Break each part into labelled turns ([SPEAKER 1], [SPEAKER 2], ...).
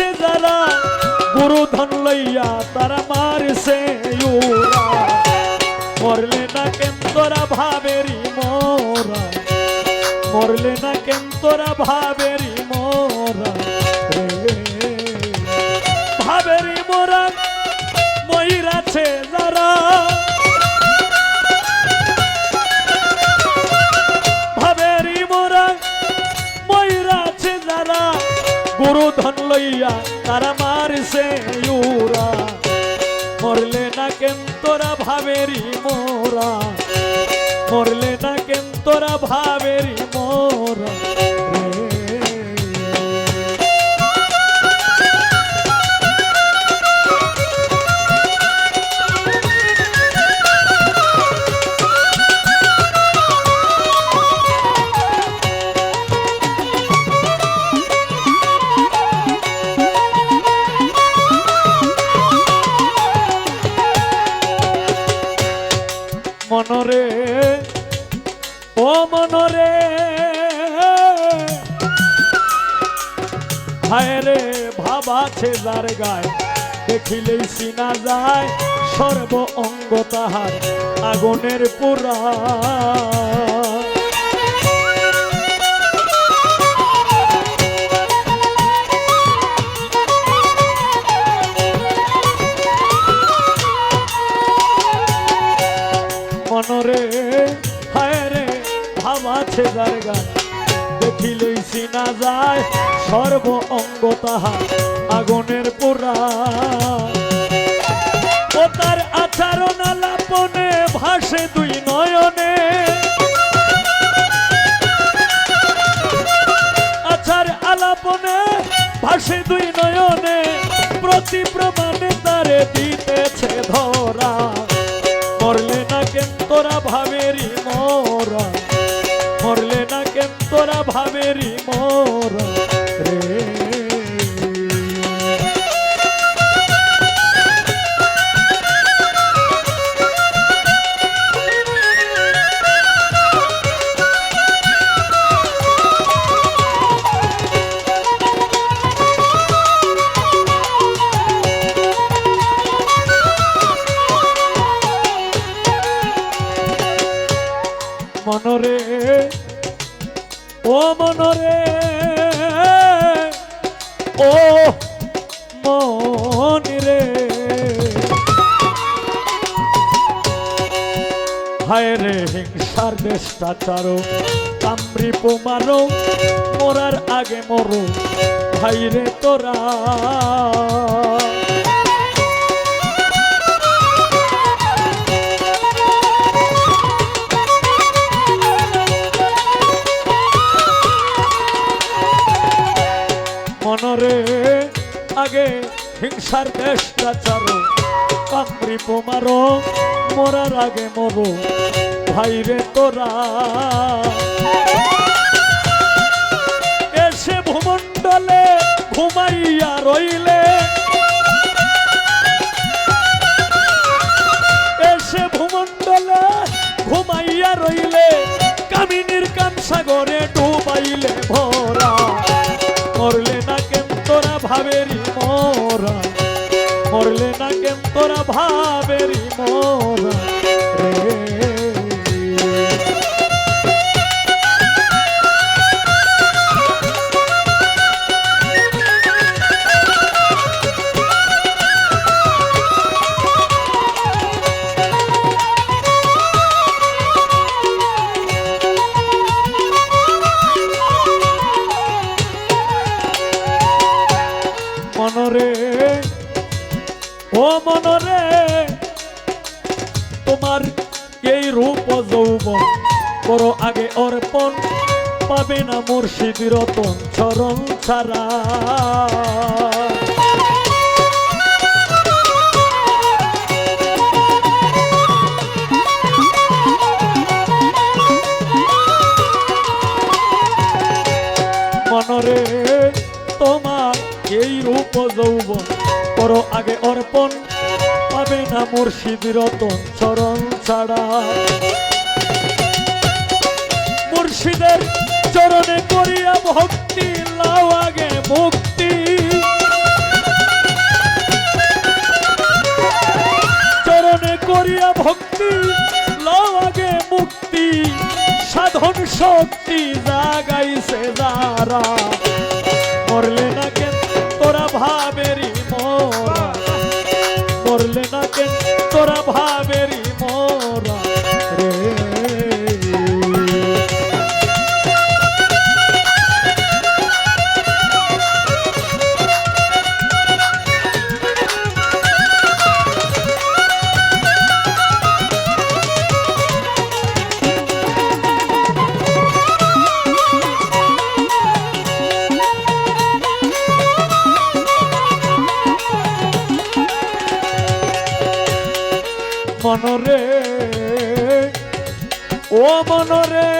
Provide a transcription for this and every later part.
[SPEAKER 1] মারছে যারা গুরু ধন লইয়া তারা মারছে মরলে না কেন তোরা ভাবেরি মোরা? মরলে না কেন তোরা ভাবেরি গুরু ধন লইয়া তারা মারছে ইউরা মরলে না কেন তোরা ভাবেরি মোরা? মরলে না কেন তোরা ভাবেরি মোরা? ভাবাছে যার দেখিলেই চিনা যায় সর্ব অঙ্গ তাহার আগুনের পুরা মনরে হায় দেখিলেই চিনা যায় সর্ব অঙ্গ তাহা আগুনের পোড়া। ও তার আচরণ আলাপনে ভাসে দুই নয়নে। আচার আলাপনে ভাসে দুই নয়নে প্রতি প্রমাণে তারে দিতেছে ধরা। মরলে না কেন তোরা ভাবেরি মোরা। মরলে না কেন তোরা ভাবেরি মোরা। মনরে, ও মনরে, ও মনিরে। হায় রে হিংসার দেশটাচারো কামরি পোমারো মরার আগে মরো। ভাই রে তোরা। আগে হিংসার দেশটা চারো কামড়ি পোমারো, মরার আগে মরো। ভাইরে তোরা। এসে ভূমণ্ডলে ঘুমাইয়া রইলে। এসে ভূমণ্ডলে ঘুমাইয়া রইলে, কামিনীর কাম সাগরে তোরা ভাবেরি ও মনরে, তোমার এই রূপ যৌবন করো আগে অর্পণ, পাবে না মুর্শিদ রতন চরণ ছাড়া। করো আগে অর্পণ। পাবে না মুর্শিদ রতন চরণ ছাড়া। মুর্শিদের চরণে করিয়া ভক্তি, লাও আগে মুক্তি। চরণে করিয়া ভক্তি, লও আগে মুক্তি। সাধন শক্তি জাগাইছে যারা। মরলে মরলে না কেন তোরা ভাবেরি ও মনরে,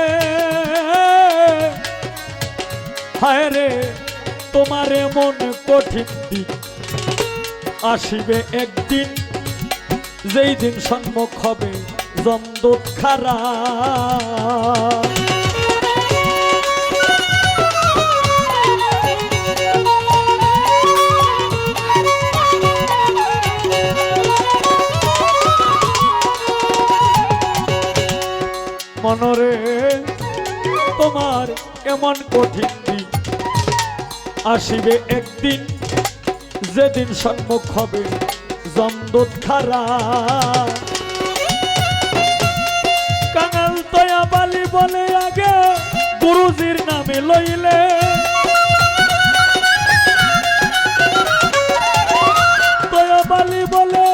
[SPEAKER 1] হায় রে, তোমারে মন কঠিন দিন। আসিবে একদিন, যেই দিন সম্মুখ হবে জমদূত খারা। মনরে, তোমার এমন কঠিন দিন আসিবে একদিন, যেদিন সম্মুখ হবে জমদূত খারা কাঙাল তয়া বালি বলে আগে গুরুজির নামে লইলে। তয়া বালি বলে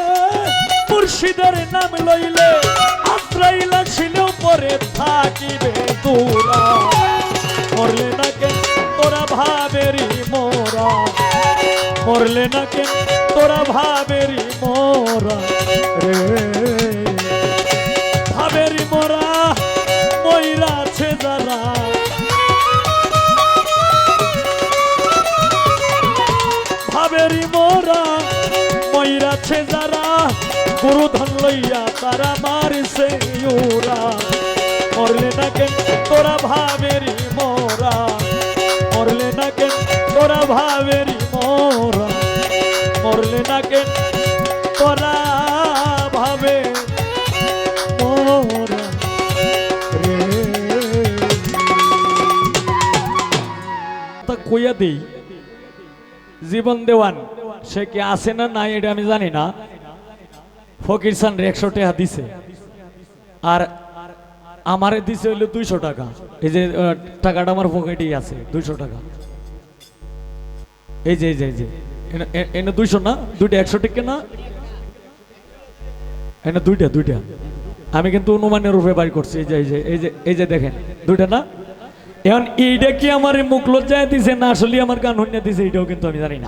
[SPEAKER 1] মুর্শিদের নাম লইলে। পরে থাকিবে তোরা। মরলে না কেন তোরা ভাবেরি মোরা। মরলে না কেন তোরা ভাবেরি মোরা রে। ভাবেরি মোরা ময়রা আছে যারা। ভাবেরি মোরা ময়রাছে যারা। গুরু ধন লইয়া তারা মারিছে ওরা মরলে না কেন তোরা ভাবেরি মোরা? মরলে না কেন তোরা ভাবেরি মোরা? মরলে না কেন তোরা ভাবে কইয়া জীবন দেওয়ান, সে কি আছে না নাই এটা আমি জানি না। ফকির সান একশো টাকা দিছে। আর আমারে দিছে হইল দুইশো টাকা। এই যে টাকাটা আমার পকেটেই আছে, দুইশো টাকা। এই যে এই যে এই যে। এনে- দুইশো না? দুইটা একশো টিকে না? এনে দুইটা দুইটা। আমি কিন্তু অনুমানের রূপে বাড়ি করছি, এই যে এই যে এই যে এই যে দেখেন, দুইটা না? এখন এইটা কি আমার মুখ লজ্জায় দিছে না আসলে আমার গান হইনা দিছে? এটাও কিন্তু আমি জানি না।